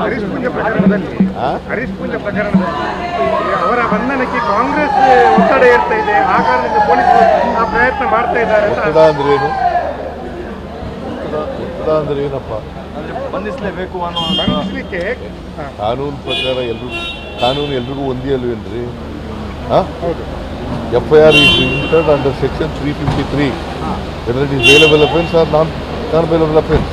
ಹರೀಶ್ ಪೂಜೆ ಪ್ರಕರಣದಲ್ಲಿ ಅವರ ಬಂಧನಕ್ಕೆ ಕಾಂಗ್ರೆಸ್ ಒತ್ತಡ ಇರ್ತಾ ಇದೆ. ಆ ಕಾರಣದಿಂದ ಪೊಲೀಸರು ಆ ಪ್ರಯತ್ನ ಮಾಡ್ತಾ ಇದ್ದಾರೆ ಅಂತ ಒತ್ತಡ ಅಂದ್ರೆ ಏನು? ಒತ್ತಡ ಅಂದ್ರೆ ಏನಪ್ಪ? ಬಂಧಿಸಲೇಬೇಕು ಅನ್ನೋ ಬಂಧಿಸ್ಲಿಕ್ಕೆ ಕಾನೂನು ಪ್ರಕಾರ ಎಲ್ರಿಗೂ ಕಾನೂನು ಎಲ್ರಿಗೂ ಒಂದೇ ಅಲ್ವೇನ್ರಿ F I R is entered under section three fifty three whether it is bailable offence or non non bailable offence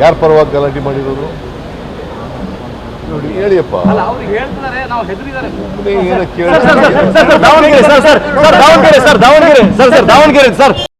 ಯಾರ ಪರವಾಗಿ ಗಲಾಟೆ ಮಾಡಿರೋದು? ನೋಡಿ ಹೇಳಿಯಪ್ಪ. ಏನಕ್ಕೆ Davanagere sir sir Davanagere sir Davanagere sir sir Davanagere sir.